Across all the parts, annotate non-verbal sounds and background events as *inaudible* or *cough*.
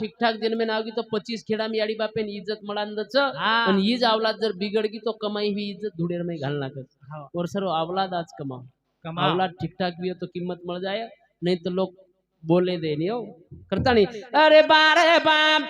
ठीकठाक जन्मे नाव की तो पच्चीस खेडा में आड़ी बापे ने इज्जत हा. पण हीच अवलाद जर बिगड़ की तो कमाई हुई इज्जत धुडेर में घाल नाकस हो. और सर अवलाद आज कमाओ कमाल. अवलाद ठीक ठाक भी हो तो कीमत मिल जाए नहीं तो लोग बोले दे नहीं हो. करता नहीं अरे बारे बाम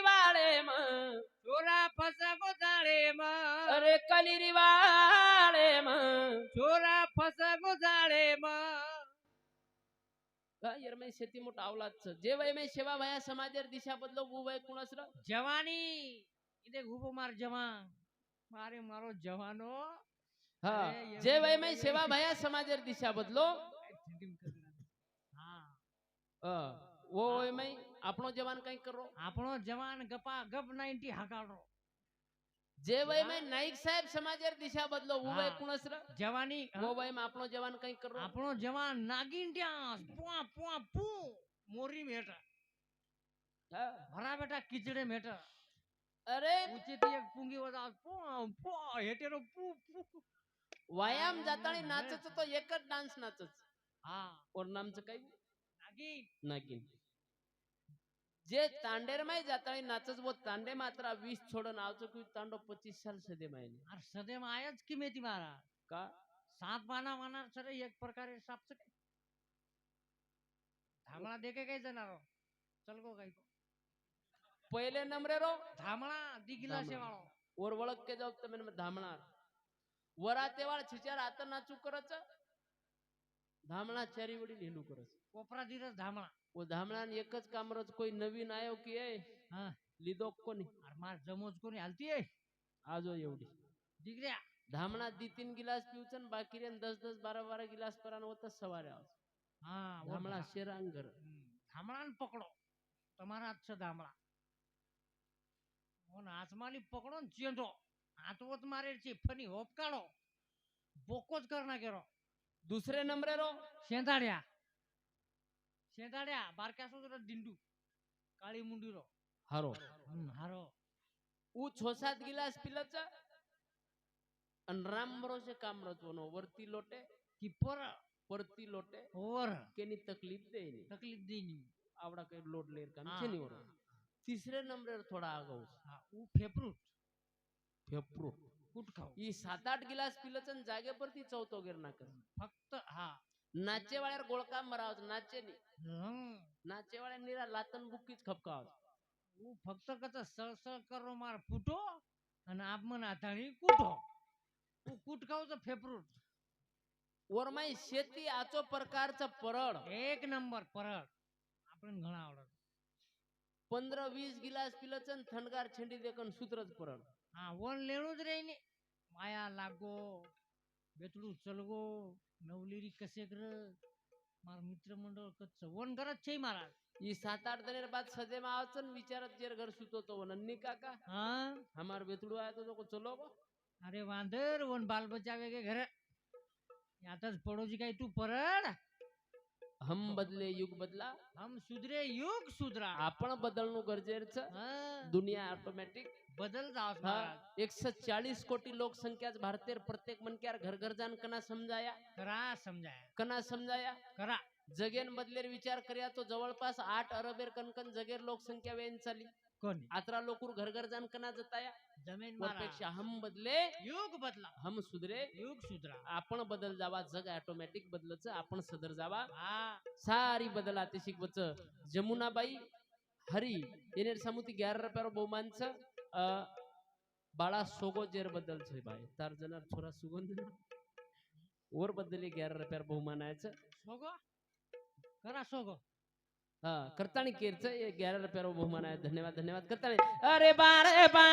કલીરી વાળેમાં છોરા ફસકો જાળેમાં. અરે કલીરી વાળેમાં છોરા ફસકો જાળેમાં. હા, યાર મેં शेती मोठा अवलाद छ जे वय में सेवा भया समाजेर दिशा बदलो वो वय कुणास र જવાની ઇને ઉભો માર જવાન મારે મારો જવાનો હા અરે, એમ જે વય નહીં, में એમ सेवा भया समाजेर दिशा बदलो હા હા वो वय में આપણો જવાન કઈ કરો? આપણો જવાન ગપા ગપ 90 હકાળો જે વયમાં નાઈક સાહેબ સમાજેર દિશા બદલો હું વય કુણસર જવાની હું વયમાં આપણો જવાન કઈ કરો? આપણો જવાન નાગીન ડ્યાસ પુઆ પુઆ પુ. મોરી મેટા હા. ભરા બેટા કિચડે મેટા અરે! ઉચિતી એક પૂંગી વદા પુઆ પુઆ હેટેરો પુ પુ. વાયામ જાતાણી નાચે તો એક જ ડાન્સ નાચે હા. ઓર નામ છે કઈ નાગીન નાગીન जे तांडेर माय जातानी नाचत वो तांडे मात्र वीस छोडून आवचं की तांडो पच्चीस साल सदे मायने આ સદેમ આયા જ કિમેતી મારા का સાત પાના વાના સરે એક પ્રકારે સાપ છે ધામણા દેખે કઈ જનારો ચલકો કઈ पहिले नंबरे रो ધામણા દીગલા છે ધામણા. વાળો और वळख के जाऊ તમે धामणार वरा तेवाळ छिचार आता नाचू करच धामणा चारी वडील हिंडू करत कोपरा दिन धामणा. वो धामणा एकच कामरत कोई नवीन आयो की आहे हा. लिदो कोणी? मार जमोज कोणी हलती आहे आज एवढी. दिगऱ्या धामणा दि तीन गिलास पिऊतन बाकी दस दस बारा बारा गिलास परान होत सवार हा धामणा शेरांग घर. धामणा पकडो. तुम्हाला आजचा धामणा. हो आतमाली पकडून चेंडो आतवत मारे चे फनी होप काढो. बोकोच करणार गेलो दूसरे नंबर रो शेंदाड़िया शेंदाड़िया बार क्या सोच डिंडू काली मुंडी रो हारो हारो उ छो सात गिलास पिलत जा अन राम रो से काम रचवनो वर्ती लोटे की पर परती लोटे और केनी तकलीफ दे नी तकलीफ दे नी आवड़ा के लोड लेर काम छे नी और तीसरे नंबर थोड़ा आगे उस हां उ फेफरूट फेफरूट कुट खाऊ ही सात आठ गिलास पिलचन जागे परती चौथो गिरणा कर फक्त हा. नाचेवाळ्यावर गोळका मराव? नाचे नाचेवाळ्या निरा लातन बुक्कीच खपकावच फक्त कस सळसळ करो मार फुटो आणि आपण आता कुठो? कुटकावचं फेफरूट वरमाई शेती आचो प्रकारचं परळ. एक नंबर परळ. आपण घणा आवडत. पंधरा वीस गिलास पिलचन थंडगार छंडी देखन सूत्रच परळ. हा वन वर लेळूच रेने माया लागो बेतडू चलगो नवलेरी कसे कर? मार मित्रमंडळ कच्च. वन करत छे मारा ई सात आठ दिन बाद सजे में आवचन विचारत जेर घर सुतो तो नन्नी काका? हा? हमार बेतड़ू आया तो को चलो को अरे वांदर वन बाल बचावे के घर. आताच पडोजी काही तू परड? हम बदले युग बदला। हम सुधरे युग सुधरा। आपण बदलणं गरजेचं. दुनिया ऑटोमॅटिक बदल एकशे चाळीस कोटी लोकसंख्या भारतीय प्रत्येक मनक्यार घर घर जाण कना समजाया? करा समजाय. कना समजाया? करा. जगेन बदलेर विचार कर्या तो जवळपास आठ अरबेर कणकण जगेर लोकसंख्या वेन चाली. कोणी? आतरा लोकूर घर घर जाण कना जताया? जमीन हम बदले युग बदला. हम सुधरे. युग सुधरा. आपण बदल जावा जग ऑटोमॅटिक बदलच आपण सदर जावा. सारी बदला ते शिकवच जमुनाबाई हरी येणे समुती ग्यारह रुपया बहुमानच बाळा सोगोजेरबद्दल छे बाय तार जनार छोरा सुगंध. ओरबद्दल ग्यारह रुपया बहुमानायचं सोगो? करा सोगो. हा करताणी केरच ग्यारह रुपया बहुमान आहे धन्यवाद धन्यवाद. करताणी. अरे बाळ बा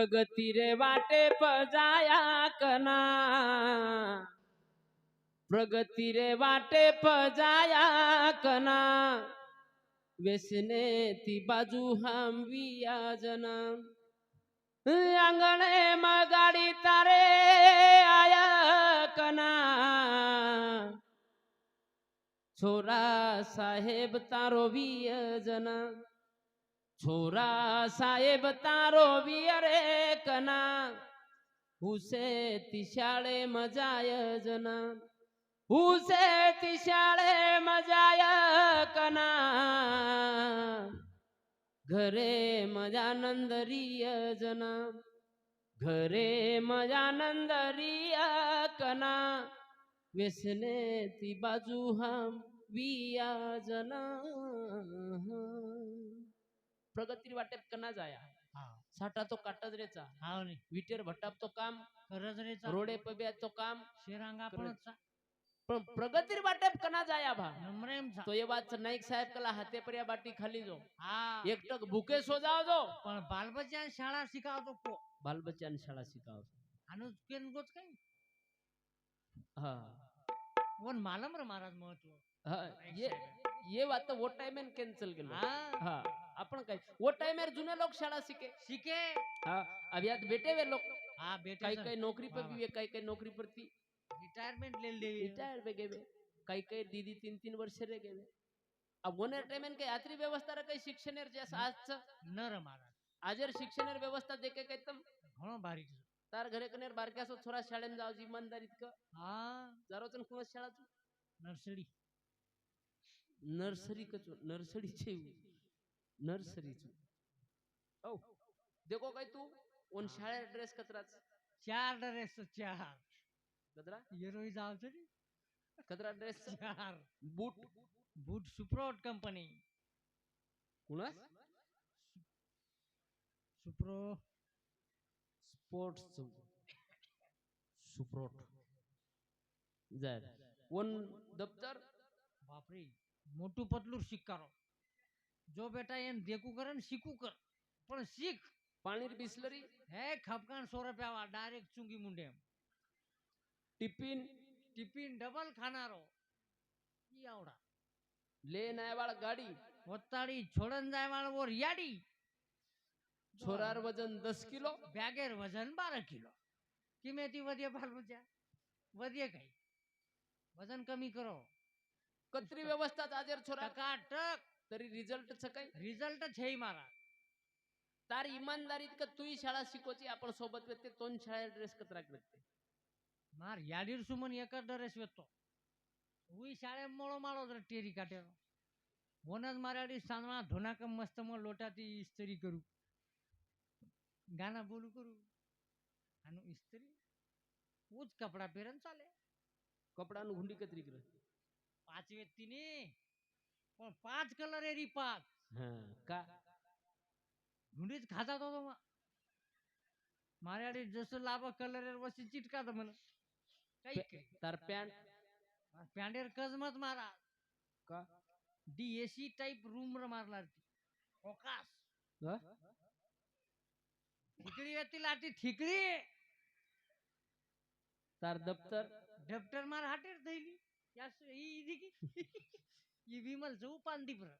प्रगती रे वाटे पजाया कना प्रगती रे वाटे पजाया कना वेसने ती बाजू हम विया जना अंगणे मगाडी तारे आया कना छोरा साहेब तारो छोरा साहेब तारो विय अरे कना हुसे तिशाळे मजाय जना हुसे तिशाळे मजाय कना. घरे मजानंद रिय जना घरे मजानंद रिय कना व्यसने प्रगती वाटेप कना जाया. साठा तो काटजरेचा हाव नी विटेर भटाप तो काम. करज रे रोडे पब्या तो काम. शेरांगा. पण पण प्रगती वाटेप कना जाया भा. तो ये बात नाईक साहेब कला हाते पर्या बाटी खाली जो. हा. एकटक भूके सो जाओ जो. पण बालबच्चा शाळा शिकावतो को बाल बच्चा शाळा शिकाव अनुज केन गोच काही? हा. वन मालम रे महाराज महत्त्व? हा. ये ये बात वो टाइम कॅन्सल केलं. हा. आपण काय? वो टाइम जुने लोक शाळा शिके. शिके. हा अब यात बेटे वे लोग हा बेटे काही काही नौकरी पर. भी काही काही नौकरी प्रति रिटायरमेंट ले ले रिटायर पे गए काही काही दीदी तीन तीन वर्ष रे गए अब वन टाइम काही यात्री व्यवस्था रे काही शिक्षण जैसा आज न रे महाराज. आजर शिक्षण व्यवस्था देखे काही तम? घणो भारी. तार घरे कनेर बारक्यासो छोरा शाळेम जाव इमानदारीत क हा. जारोचन कुणाच शाळा तू नर्सरी. नर्सरी कचो नर्सरी छे नर्सरीच. औ देखो काय तू? कोण शाळेत ड्रेस कचराच? चार ड्रेस चार. कचरा? हिरोई जाव तरी कचरा ड्रेस चार. बूट? बूट सुप्रोट कंपनी. कुणास? सुप्रो. स्पोर्ट्स सुप्रोट. जाय. ओन दप्तर? बापरे मोटू पतलूर शिकारो જો બેટા એમ દેખું કરે ને શીખું કર. પણ શીખ. પાણીની બિસ્લરી? હે ખપકાન સો રૂપિયા ડાયરેક્ટ ચૂંગી મુંડે એમ. ટિફિન? ટિફિન ડબલ ખાનારો. ઈ આવડા. લેન આય વાળ ગાડી. વત્તાડી છોડન જાય વાળ વો રિયાડી છોરાર વજન 10 કિલો? બેગેર વજન 12 કિલો. કિમેતી વધે ભાલ મજા વધે કઈ? વજન કમી કરો. કતરી વ્યવસ્થા તાજેર છોરા ટકાટક तरी रिझल्ट काय? रिझल्टच हे मारा. तार इमानदारी का तुही शाळा शिकवची आपण सोबत वेते दोन शाळा ड्रेस कचरा वेते मार याडीर सुमन एकच ड्रेस व्यक्तो उई शाळे मळो माळो जर टेरी काट्यार वनच माराडी धुना धुनाक मस्त मग लोटा ती इस्त्री करू. गाणं बोलू करू. आणि इस्त्री उच कपडा पेरन चाले. कपडा हुंडी कत्री कर पाचवे तिने पण पाच कलर आहे रे पाच. हं, का? धुंडीच खातात होतो मग माझ्याकडे जसं लाभ कलर वस्ती चिटकात म्हण. काही काही तर पॅन्ट? पॅन्डेर कजमत मारा. का? डीएसी टाईप रूम र मारणार ती. फोकास. ह? ठिकडी येतील आटी ठिकडी तर दप्तर? डप्टर मार हाटेर धैली यास- ही- ही *laughs* ये विमल जाऊ पांदी पर